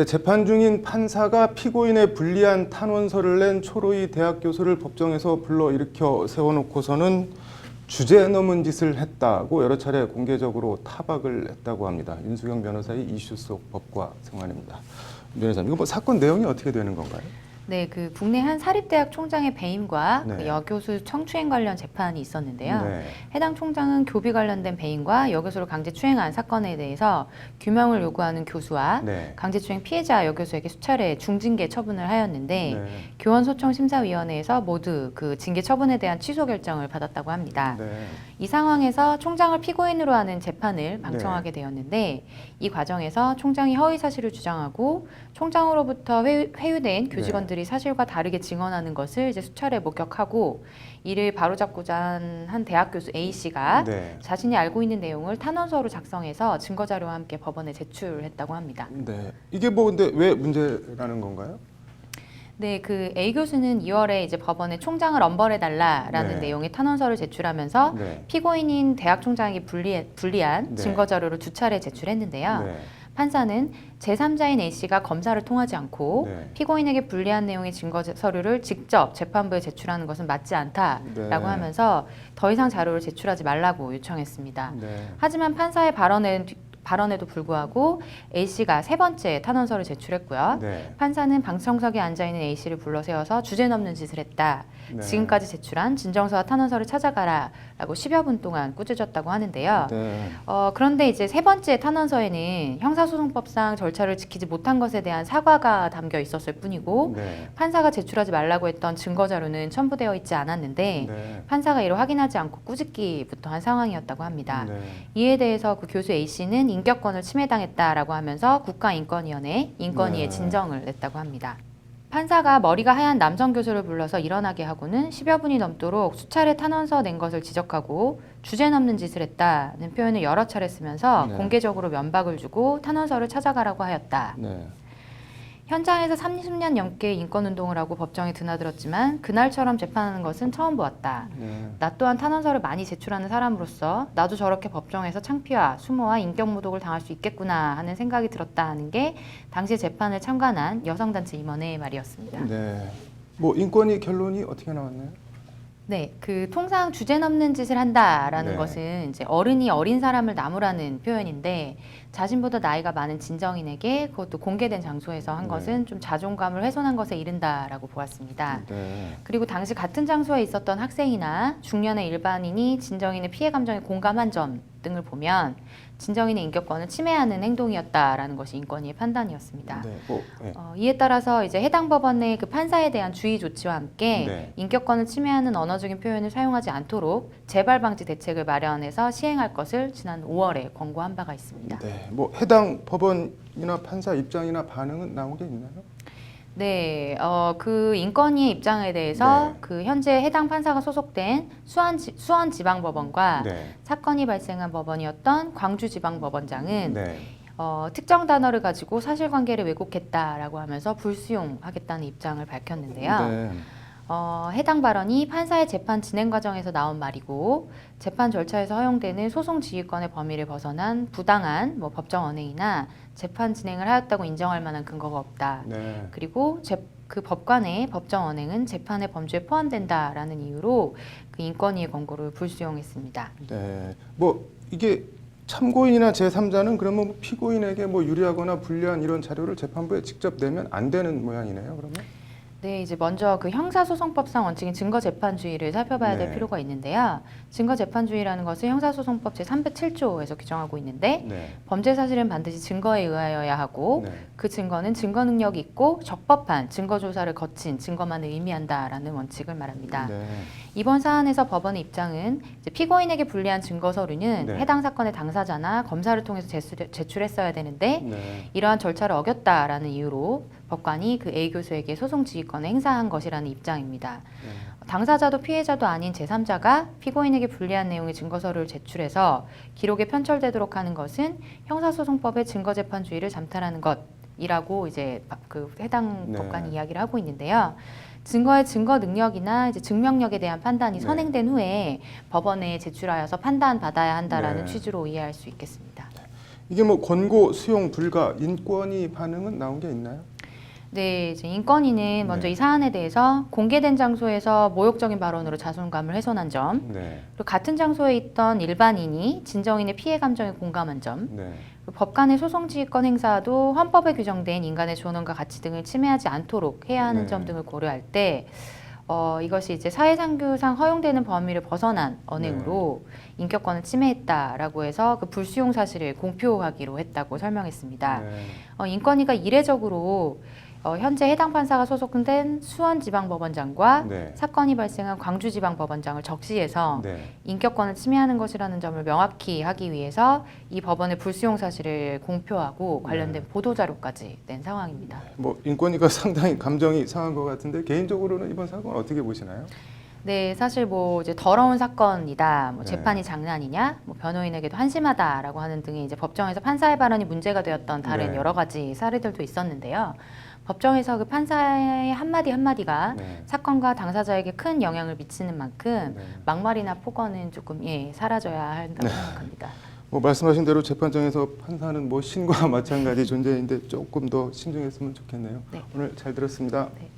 네, 재판 중인 판사가 피고인의 불리한 탄원서를 낸 초로이 대학 교수를 법정에서 불러 일으켜 세워놓고서는 주제 넘은 짓을 했다고 여러 차례 공개적으로 타박을 했다고 합니다. 윤수경 변호사의 이슈 속 법과 생활입니다. 변호사님, 이거 뭐 사건 내용이 어떻게 되는 건가요? 네, 그 국내 한 사립대학 총장의 배임과 네. 그 여교수 청추행 관련 재판이 있었는데요. 네. 해당 총장은 교비 관련된 배임과 여교수를 강제 추행한 사건에 대해서 규명을 요구하는 교수와 네. 강제 추행 피해자 여교수에게 수차례 중징계 처분을 하였는데 네. 교원 소청 심사위원회에서 모두 그 징계 처분에 대한 취소 결정을 받았다고 합니다. 네. 이 상황에서 총장을 피고인으로 하는 재판을 방청하게 되었는데 이 과정에서 총장이 허위 사실을 주장하고 총장으로부터 회유, 회유된 교직원들이 사실과 다르게 증언하는 것을 이제 수차례 목격하고 이를 바로잡고자 한, 한 대학 교수 A 씨가 네. 자신이 알고 있는 내용을 탄원서로 작성해서 증거 자료와 함께 법원에 제출했다고 합니다. 네. 이게 뭐 근데 왜 문제라는 건가요? 네, 그 A 교수는 2월에 이제 법원에 총장을 엄벌해 달라라는 네. 내용의 탄원서를 제출하면서 네. 피고인인 대학 총장에게 불리, 불리한 네. 증거 자료를 두 차례 제출했는데요. 네. 판사는 제3자인 A 씨가 검사를 통하지 않고 네. 피고인에게 불리한 내용의 증거 서류를 직접 재판부에 제출하는 것은 맞지 않다라고 네. 하면서 더 이상 자료를 제출하지 말라고 요청했습니다. 네. 하지만 판사의 발언에, 발언에도 불구하고 A 씨가 세 번째 탄원서를 제출했고요. 네. 판사는 방청석에 앉아 있는 A 씨를 불러 세워서 주제 넘는 짓을 했다. 네. 지금까지 제출한 진정서와 탄원서를 찾아가라라고 10여 분 동안 꾸짖었다고 하는데요. 네. 어, 그런데 이제 세 번째 탄원서에는 형사소송법상 절차를 지키지 못한 것에 대한 사과가 담겨 있었을 뿐이고 네. 판사가 제출하지 말라고 했던 증거 자료는 첨부되어 있지 않았는데 네. 판사가 이를 확인하지 않고 꾸짖기부터 한 상황이었다고 합니다. 네. 이에 대해서 그 교수 A 씨는 인격권을 침해당했다라고 하면서 국가인권위원회 인권위에 네. 진정을 냈다고 합니다. 판사가 머리가 하얀 남성 교수를 불러서 일어나게 하고는 10여 분이 넘도록 수차례 탄원서 낸 것을 지적하고 주제 넘는 짓을 했다는 표현을 여러 차례 쓰면서 네. 공개적으로 면박을 주고 탄원서를 찾아가라고 하였다. 네. 현장에서 30년 넘게 인권운동을 하고 법정에 드나들었지만 그날처럼 재판하는 것은 처음 보았다. 네. 나 또한 탄원서를 많이 제출하는 사람으로서 나도 저렇게 법정에서 창피와 수모와 인격모독을 당할 수 있겠구나 하는 생각이 들었다 하는 게 당시 재판을 참관한 여성단체 임원의 말이었습니다. 네. 뭐 인권위 결론이 어떻게 나왔나요? 네, 그 통상 주제 넘는 짓을 한다라는 네. 것은 이제 어른이 어린 사람을 나무라는 표현인데 자신보다 나이가 많은 진정인에게 그것도 공개된 장소에서 한 네. 것은 좀 자존감을 훼손한 것에 이른다라고 보았습니다. 네. 그리고 당시 같은 장소에 있었던 학생이나 중년의 일반인이 진정인의 피해 감정에 공감한 점 등을 보면 진정인의 인격권을 침해하는 행동이었다라는 것이 인권위의 판단이었습니다. 네. 뭐, 네. 어, 이에 따라서 이제 해당 법원 의 그 판사에 대한 주의 조치와 함께 네. 인격권을 침해하는 언어적인 표현을 사용하지 않도록 재발 방지 대책을 마련해서 시행할 것을 지난 5월에 권고한 바가 있습니다. 네. 뭐 해당 법원이나 판사 입장이나 반응은 나온 게 있나요? 네, 어, 그 인권위의 입장에 대해서 네. 그 현재 해당 판사가 소속된 수원, 지, 수원 지방법원과 네. 사건이 발생한 법원이었던 광주지방법원장은 네. 어, 특정 단어를 가지고 사실관계를 왜곡했다라고 하면서 불수용하겠다는 입장을 밝혔는데요. 네. 어, 해당 발언이 판사의 재판 진행 과정에서 나온 말이고 재판 절차에서 허용되는 소송 지휘권의 범위를 벗어난 부당한 뭐 법정 언행이나 재판 진행을 하였다고 인정할 만한 근거가 없다. 네. 그리고 재, 그 법관의 법정 언행은 재판의 범주에 포함된다라는 이유로 그 인권위의 권고를 불수용했습니다. 네. 뭐 이게 참고인이나 제3자는 그러면 뭐 피고인에게 뭐 유리하거나 불리한 이런 자료를 재판부에 직접 내면 안 되는 모양이네요. 그러면? 네, 이제 먼저 그 형사소송법상 원칙인 증거재판주의를 살펴봐야 될 네. 필요가 있는데요. 증거재판주의라는 것은 형사소송법 제307조에서 규정하고 있는데 네. 범죄 사실은 반드시 증거에 의하여야 하고 네. 그 증거는 증거 능력이 있고 적법한 증거 조사를 거친 증거만을 의미한다라는 원칙을 말합니다. 네. 이번 사안에서 법원의 입장은 피고인에게 불리한 증거 서류는 네. 해당 사건의 당사자나 검사를 통해서 제출, 제출했어야 되는데 네. 이러한 절차를 어겼다라는 이유로 법관이 그 A 교수에게 소송 지휘권을 행사한 것이라는 입장입니다. 네. 당사자도 피해자도 아닌 제3자가 피고인에게 불리한 내용의 증거서류를 제출해서 기록에 편철되도록 하는 것은 형사소송법의 증거재판주의를 잠탈하는 것이라고 이제 그 해당 네. 법관이 이야기를 하고 있는데요. 증거의 증거 능력이나 이제 증명력에 대한 판단이 네. 선행된 후에 법원에 제출하여서 판단받아야 한다라는 네. 취지로 이해할 수 있겠습니다. 이게 뭐 권고 수용 불가 인권위 반응은 나온 게 있나요? 네, 이제 인권위는 먼저 네. 이 사안에 대해서 공개된 장소에서 모욕적인 발언으로 자존감을 훼손한 점, 네. 그리고 같은 장소에 있던 일반인이 진정인의 피해 감정에 공감한 점, 네. 그리고 법관의 소송지휘권 행사도 헌법에 규정된 인간의 존엄과 가치 등을 침해하지 않도록 해야 하는 네. 점 등을 고려할 때 어, 이것이 이제 사회상규상 허용되는 범위를 벗어난 언행으로 네. 인격권을 침해했다라고 해서 그 불수용 사실을 공표하기로 했다고 설명했습니다. 네. 어, 인권위가 이례적으로 어, 현재 해당 판사가 소속된 수원지방법원장과 네. 사건이 발생한 광주지방법원장을 적시해서 네. 인격권을 침해하는 것이라는 점을 명확히 하기 위해서 이 법원의 불수용 사실을 공표하고 관련된 보도 자료까지 낸 상황입니다. 뭐 인권위가 상당히 감정이 상한 것 같은데 개인적으로는 이번 사건 어떻게 보시나요? 네, 사실 뭐 이제 더러운 사건이다, 뭐 네. 재판이 장난이냐, 뭐 변호인에게도 한심하다라고 하는 등의 이제 법정에서 판사의 발언이 문제가 되었던 다른 네. 여러 가지 사례들도 있었는데요. 법정에서 그 판사의 한마디 한마디가 네. 사건과 당사자에게 큰 영향을 미치는 만큼 네. 막말이나 폭언은 조금 예 사라져야 한다고 생각합니다. 뭐 말씀하신 대로 재판장에서 판사는 뭐 신과 마찬가지 존재인데 조금 더 신중했으면 좋겠네요. 네. 오늘 잘 들었습니다. 네.